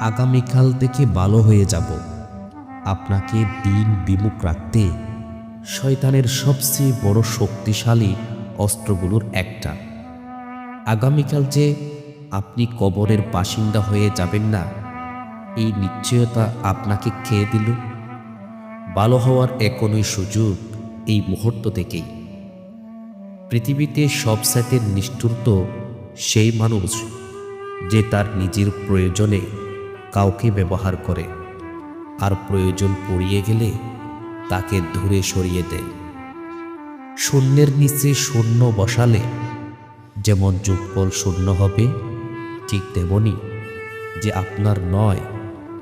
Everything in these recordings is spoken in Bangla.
আগামীকাল থেকে ভালো হয়ে যাব। আপনাকে দিন বিমুখ রাখতে শয়তানের সবচেয়ে বড় শক্তিশালী অস্ত্রগুলোর একটা। আগামীকাল যে আপনি কবরের বাসিন্দা হয়ে যাবেন না, এই নিশ্চয়তা আপনাকে খেয়ে দিল? ভালো হওয়ার এখনই সুযোগ এই মুহূর্ত থেকেই। পৃথিবীতে সবসাইতে নিষ্ঠুর তো সেই মানুষ যে তার নিজের প্রয়োজনে কাউকে ব্যবহার করে। আর প্রয়োজন পড়িয়ে গেলে তাকে ধরে সরিয়ে দেয় শূন্যের নিচে শূন্য বসালে যেমন যোগফল শূন্য হবে, ঠিক তেমনি যে আপনার নয়,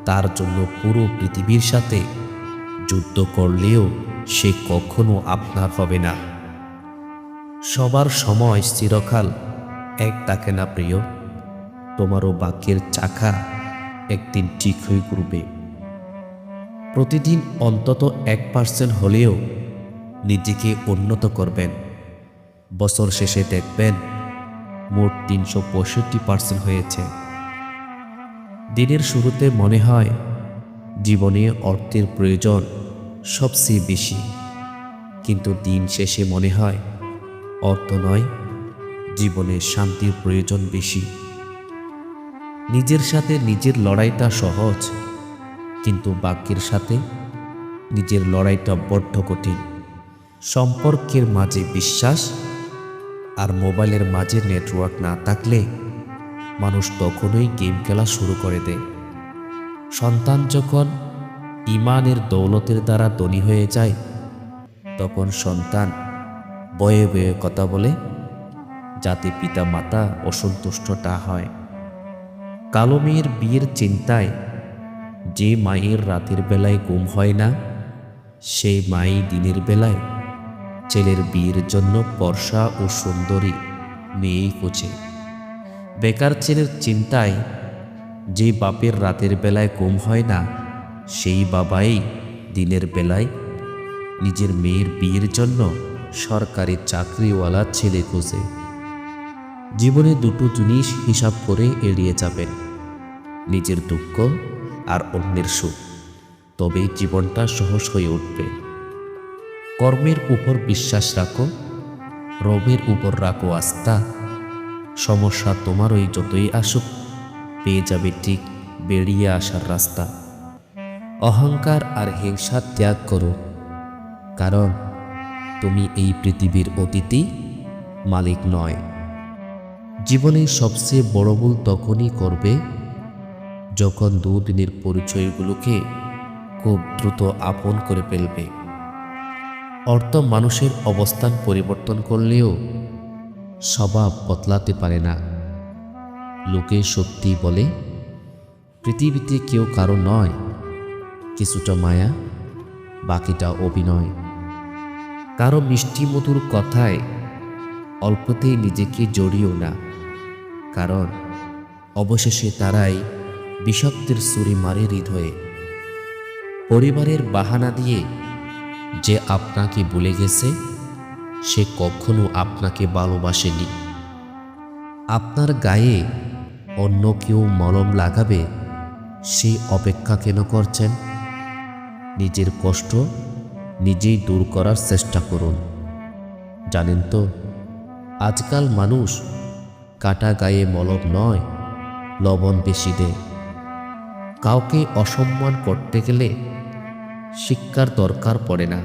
তার জন্য পুরো পৃথিবীর সাথে যুদ্ধ করলেও সে কখনো আপনার হবে না। সবার সময় চিরকাল এক তাকে না প্রিয়, তোমারও বাক্যের চাকা একদিন ঠিক হয়ে ঘুরবে। প্রতিদিন অন্তত এক পার্সেন্ট হলেও নিজেকে উন্নত করবেন। বছর শেষে দেখবেন মোট তিনশো পঁয়ষট্টি পার্সেন্ট হয়েছে। দিনের শুরুতে মনে হয় জীবনে অর্থের প্রয়োজন সবচেয়ে বেশি। কিন্তু দিন শেষে মনে হয় অর্থ নয়, জীবনে শান্তির প্রয়োজন বেশি। নিজের সাথে নিজের লড়াইটা সহজ, কিন্তু বাক্যের সাথে নিজের লড়াইটা বড্ড কঠিন। সম্পর্কের মাঝে বিশ্বাস আর মোবাইলের মাঝে নেটওয়ার্ক না থাকলে মানুষ তখনই গেম খেলা শুরু করে দেয়। সন্তান যখন ইমানের দৌলতের দ্বারা ধনী হয়ে যায়, তখন সন্তান বয়ে বয়ে কথা বলে, যাতে পিতা মাতা অসন্তুষ্টটা হয়। কালো মেয়ের বিয়ের চিন্তায় যে মায়ের রাতের বেলায় ঘুম হয় না সেই মাই দিনের বেলায় ছেলের বিয়ের জন্য বর্ষা ও সুন্দরী মেয়েই খোঁজে। বেকার ছেলের চিন্তায় যে বাপের রাতের বেলায় ঘুম হয় না, সেই বাবাই দিনের বেলায় নিজের মেয়ের বিয়ের জন্য সরকারি চাকরিওয়ালা ছেলে খোঁজে। জীবনে দুটো জিনিস হিসাব করে এড়িয়ে যাবেন। নিজের দুঃখ আর অন্যের সুখ। তবেই জীবনটা সহজ হয়ে উঠবে। কর্মের উপর বিশ্বাস রাখো, রবের উপর রাখো আস্থা। সমস্যা তোমারই যতই আসুক, পেয়ে যাবে ঠিক বেরিয়ে আসার রাস্তা। অহংকার আর হিংসা ত্যাগ করো, কারণ তুমি এই পৃথিবীর অতিথি, মালিক নয়। জীবনের সবচেয়ে বড় ভুল তখনই করবে যখন দুদিনের পরিচয়গুলোকে খুব দ্রুত আপন করে ফেলবে। অর্থ মানুষের অবস্থান পরিবর্তন করলেও স্বভাব বদলাতে পারে না। লোকে সত্যি বলে, পৃথিবীতে কেউ কারও নয়, কিছুটা মায়া, বাকিটা অভিনয়। কারও মিষ্টি মধুর কথায় অল্পতেই নিজেকে জড়িও না। কারণ অবশেষে তারাই বিষাক্তের ছুরি মারে হৃদয়ে। পরিবারের বাহানা দিয়ে যে আপনাকে ভুলে গেছে, সে কখনো আপনাকে ভালোবাসেনি। আপনার গায়ে অন্য কেউ মলম লাগাবে সেই অপেক্ষা কেন করছেন? নিজের কষ্ট নিজেই দূর করার চেষ্টা করুন। জানেন তো আজকাল মানুষ কাটা গায়ে মলম নয়, লবণ বেশি দেয়। কাউকে অসম্মান করতে গেলে শিক্ষার দরকার পড়ে না।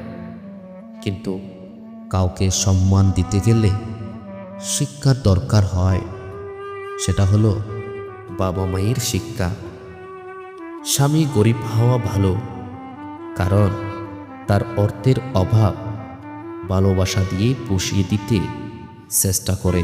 কিন্তু কাউকে সম্মান দিতে গেলে শিক্ষার দরকার হয়। সেটা হলো বাবা মায়ের শিক্ষা। স্বামী গরিব হওয়া ভালো, কারণ তার অর্থের অভাব ভালোবাসা দিয়ে পুষিয়ে দিতে চেষ্টা করে।